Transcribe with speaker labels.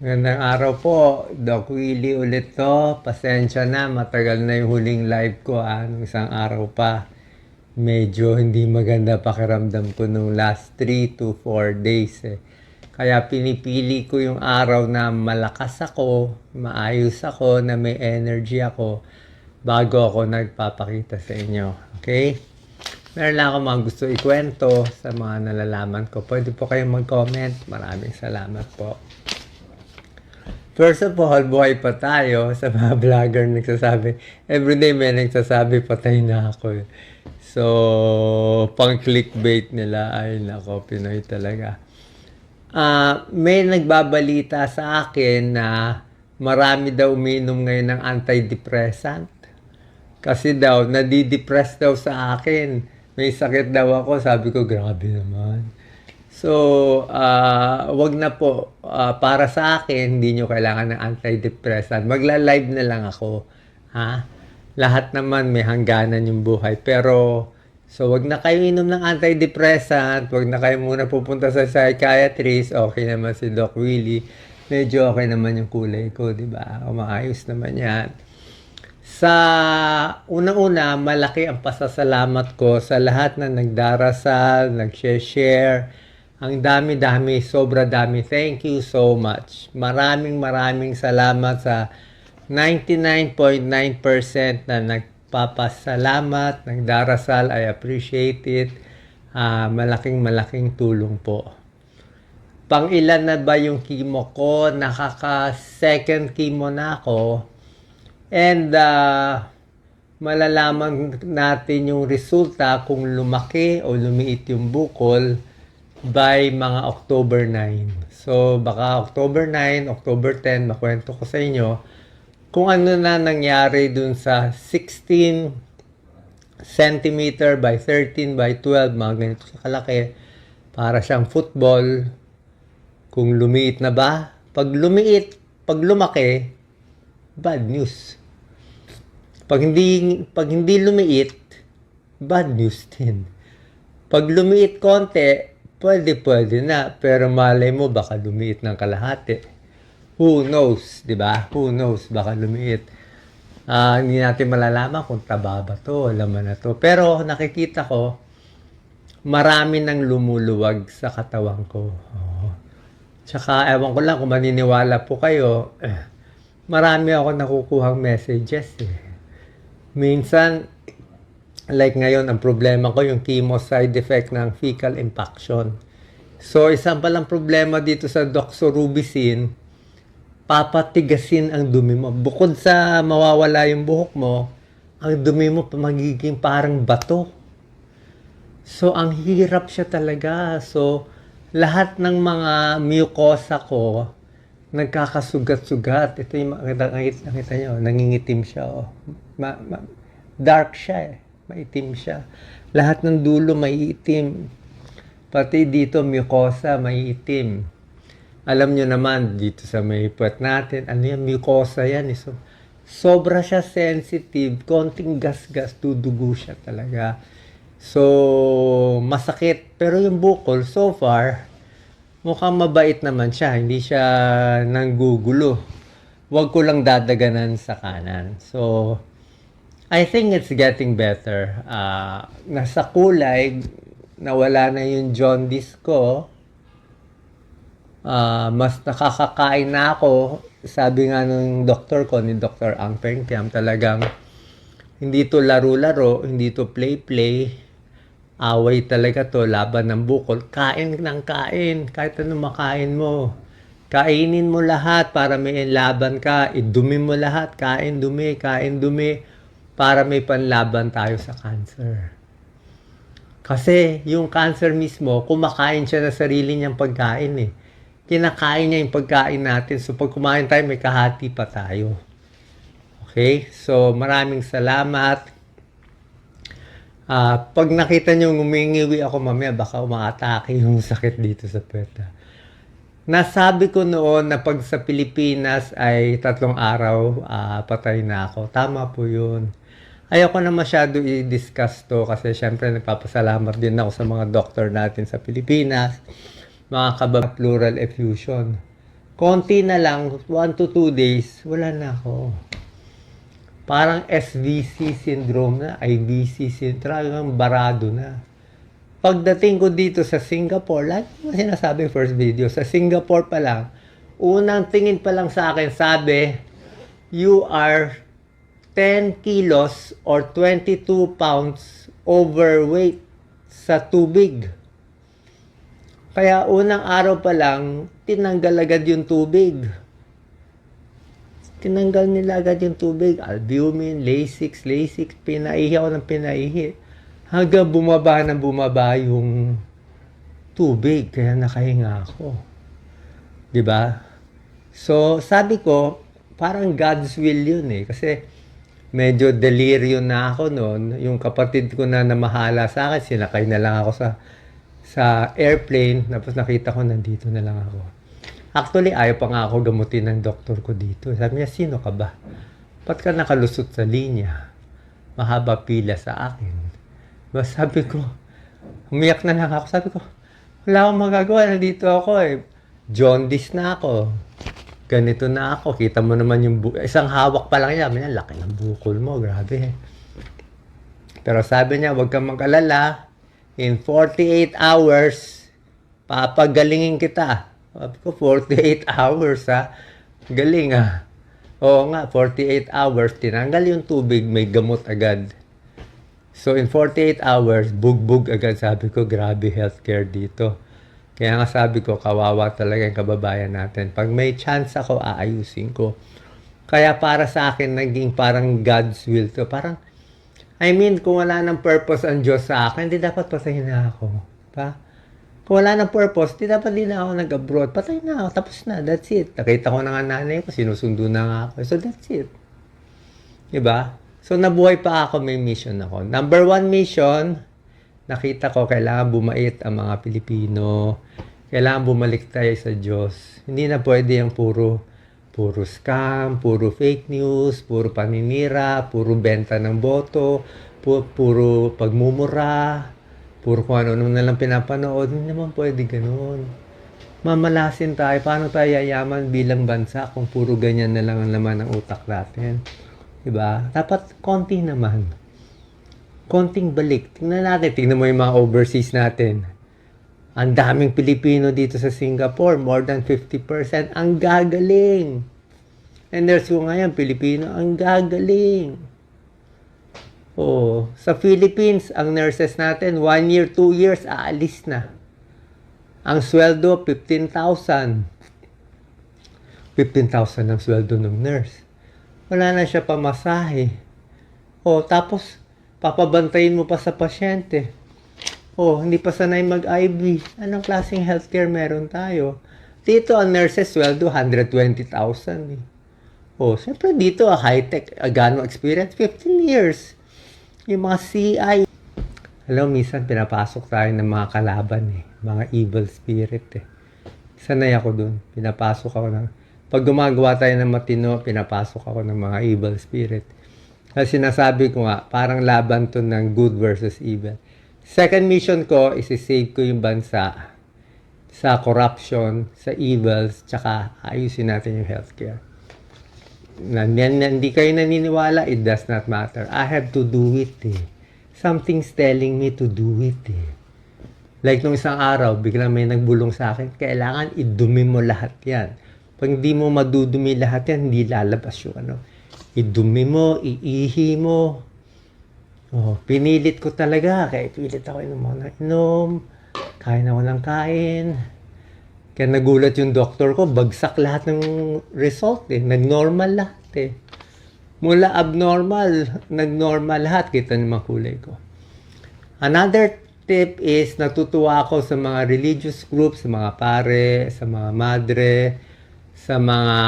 Speaker 1: Magandang araw po. Doc Willie ulit to. Pasensya na, matagal na yung huling live ko. Ah, nung isang araw pa. Medyo hindi maganda pakiramdam ko nung last 3 to 4 days eh. Kaya pinipili ko yung araw na malakas ako, maayos ako, na may energy ako bago ako nagpapakita sa inyo. Okay? Meron lang ako mga gusto ikwento sa mga nalalaman ko. Pwede po kayong mag-comment. Maraming salamat po. First of all, buhay pa tayo sa mga vlogger nagsasabi. Everyday may nagsasabi, patay na ako. eh. So, pang clickbait nila, ay nako, Pinoy talaga. Ah, may nagbabalita sa akin na marami daw uminom ngayon ng antidepressant. Kasi daw, nadidepress daw sa akin. May sakit daw ako. Sabi ko, grabe naman. So, ah, wag na po. Ah, para sa akin, hindi nyo kailangan ng antidepressant. Magla-live na lang ako. Ha? Lahat naman may hangganan yung buhay. Pero, so wag na kayo inom ng antidepressant. Wag na kayo muna pupunta sa psychiatrist. Okay naman si Doc Willie. Medyo okay naman yung kulay ko, di ba? Maayos naman yan. Sa unang-una, malaki ang pasasalamat ko sa lahat na nagdarasal, nag-share. Ang dami-dami, sobra dami. Thank you so much. Maraming maraming salamat sa 99.9% na nagpapasalamat, nagdarasal. I appreciate it. Ah, malaking malaking tulong po. Pang ilan na ba yung chemo ko? Nakaka second chemo na ako. And uh, malalaman natin yung resulta kung lumaki o lumiit yung bukol by mga October 9. So baka October 9, October 10, makwento ko sa inyo kung ano na nangyari dun sa 16 centimeter by 13 by 12, mga ganito sa kalaki. Para siyang football. Kung lumiit na ba? Pag lumiit, pag lumaki, bad news. Pag hindi, pag hindi lumiit, bad news din. Pag lumiit konti, pwede pwede na. Pero malay mo, baka lumiit ng kalahati. Who knows, di ba? Who knows, baka lumiit. Ah, hindi natin malalaman kung taba ba to, laman na to. Pero nakikita ko, marami nang lumuluwag sa katawan ko. Oo. Tsaka, ewan ko lang kung maniniwala po kayo, eh, marami ako nakukuhang messages eh. Minsan, like ngayon, ang problema ko yung chemo side effect ng fecal impaction. So, isang palang problema dito sa doxorubicin, papatigasin ang dumi mo. Bukod sa mawawala yung buhok mo, ang dumi mo magiging parang bato. So, ang hirap siya talaga. So, lahat ng mga mucosa ko, nagkakasugat-sugat. Ito yung nakita, nakita nyo, nangingitim siya. Oh. Ma, ma- dark siya eh. Maitim siya. Lahat ng dulo may itim. Pati dito mucosa may itim. Alam nyo naman, dito sa may puwet natin, ano yan, mucosa yan. Eh. So, sobra siya sensitive, konting gas-gas, dudugo siya talaga. So, masakit. Pero yung bukol, so far, mukhang mabait naman siya. Hindi siya nanggugulo. Huwag ko lang dadaganan sa kanan. So, I think it's getting better. Ah, nasa kulay, nawala na yung jaundice ko. Ah, mas nakakakain na ako. Sabi nga nung doktor ko, ni Dr. Ang Peng Tiam, talagang hindi to laro-laro, hindi to play-play. Away talaga to, laban ng bukol. Kain ng kain, kahit ano makain mo. Kainin mo lahat para may laban ka. Idumi mo lahat, kain dumi, kain dumi. Para may panlaban tayo sa cancer. Kasi yung cancer mismo, kumakain siya na sarili niyang pagkain eh. Kinakain niya yung pagkain natin. So pag kumain tayo, may kahati pa tayo. Okay? So maraming salamat. Ah, pag nakita niyo ngumingiwi ako mamaya, baka umaatake yung sakit dito sa puweta. Nasabi ko noon na pag sa Pilipinas ay tatlong araw, ah, patay na ako. Tama po yun. Ayoko na masyado i-discuss to kasi syempre nagpapasalamat din ako sa mga doktor natin sa Pilipinas, mga kabab plural effusion. konti na lang, 1 to 2 days, wala na ako. Parang SVC syndrome na, IVC syndrome, talagang barado na. Pagdating ko dito sa Singapore, like mo sinasabi first video, sa Singapore pa lang, unang tingin pa lang sa akin, sabi, you are 10 kilos or 22 pounds overweight sa tubig. Kaya unang araw pa lang, tinanggal agad yung tubig. Tinanggal nila agad yung tubig. Albumin, Lasix, Lasix, pinaihi ako ng pinaihi. Hanggang bumaba na bumaba yung tubig. Kaya nakahinga ako. ba? So, sabi ko, parang God's will yun eh. Kasi medyo delirium na ako noon. Yung kapatid ko na namahala sa akin, sinakay na lang ako sa sa airplane. Tapos nakita ko, nandito na lang ako. Actually, ayaw pa nga ako gamutin ng doktor ko dito. Sabi niya, sino ka ba? Ba't ka nakalusot sa linya? Mahaba pila sa akin. Mas sabi ko, umiyak na lang ako. Sabi ko, wala akong magagawa. Nandito ako eh. Jaundice na ako. Ganito na ako. Kita mo naman yung bu- Isang hawak pa lang yan. May laki ng bukol mo. Grabe. Pero sabi niya, huwag kang mag-alala. In 48 hours, papagalingin kita. Sabi ko, 48 hours ha. Galing ah. Oo nga, 48 hours. Tinanggal yung tubig, may gamot agad. So in 48 hours, bugbog agad sabi ko, grabe healthcare dito. Kaya nga sabi ko, kawawa talaga yung kababayan natin. Pag may chance ako, aayusin ko. Kaya para sa akin, naging parang God's will to. Parang, I mean, kung wala ng purpose ang Diyos sa akin, hindi dapat patayin na ako. Pa? Kung wala ng purpose, di dapat din ako nag-abroad. Patay na ako, tapos na, that's it. Nakita ko na nga nanay ko, sinusundo na nga ako. So that's it. Diba? So nabuhay pa ako, may mission ako. Number one mission, nakita ko kailangan bumait ang mga Pilipino. Kailangan bumalik tayo sa Diyos. Hindi na pwede yung puro puro scam, puro fake news, puro paninira, puro benta ng boto, pu- puro pagmumura, puro kung ano naman nalang pinapanood. Hindi naman pwede ganun. Mamalasin tayo. Paano tayo yayaman bilang bansa kung puro ganyan na lang ang laman ng utak natin? Diba? Dapat konti naman konting balik. Tingnan natin, tingnan mo yung mga overseas natin. Ang daming Pilipino dito sa Singapore, more than 50%. Ang gagaling. And there's ko ngayon, Pilipino, ang gagaling. Oh, sa Philippines, ang nurses natin, one year, two years, aalis na. Ang sweldo, 15,000. 15,000 ang sweldo ng nurse. Wala na siya pamasahe. Oh, tapos, papabantayin mo pa sa pasyente. Oh, hindi pa sanay mag-IV. Anong klaseng healthcare meron tayo? Dito, ang nurses sweldo, 120,000 eh. Oh, siyempre dito, ah, high-tech, ah, gano'ng experience? 15 years. Yung mga CI. Alam, minsan pinapasok tayo ng mga kalaban eh. Mga evil spirit eh. Sanay ako dun. Pinapasok ako ng... Pag gumagawa tayo ng matino, pinapasok ako ng mga evil spirit. Kasi sinasabi ko nga, parang laban to ng good versus evil. Second mission ko is save ko yung bansa sa corruption, sa evils, tsaka ayusin natin yung healthcare. Na, na, na- hindi kayo naniniwala, it does not matter. I have to do it eh. Something's telling me to do it eh. Like nung isang araw, biglang may nagbulong sa akin, kailangan idumi mo lahat yan. Pag hindi mo madudumi lahat yan, hindi lalabas yung ano. Idumi mo, iihi mo. Oh, pinilit ko talaga. Kaya pilit ako inom ako ng inom. Kain ako ng kain. Kaya nagulat yung doktor ko, bagsak lahat ng result eh. Nag-normal lahat eh. Mula abnormal, nag-normal lahat. Kita naman kulay ko. Another tip is natutuwa ako sa mga religious groups, sa mga pare, sa mga madre, sa mga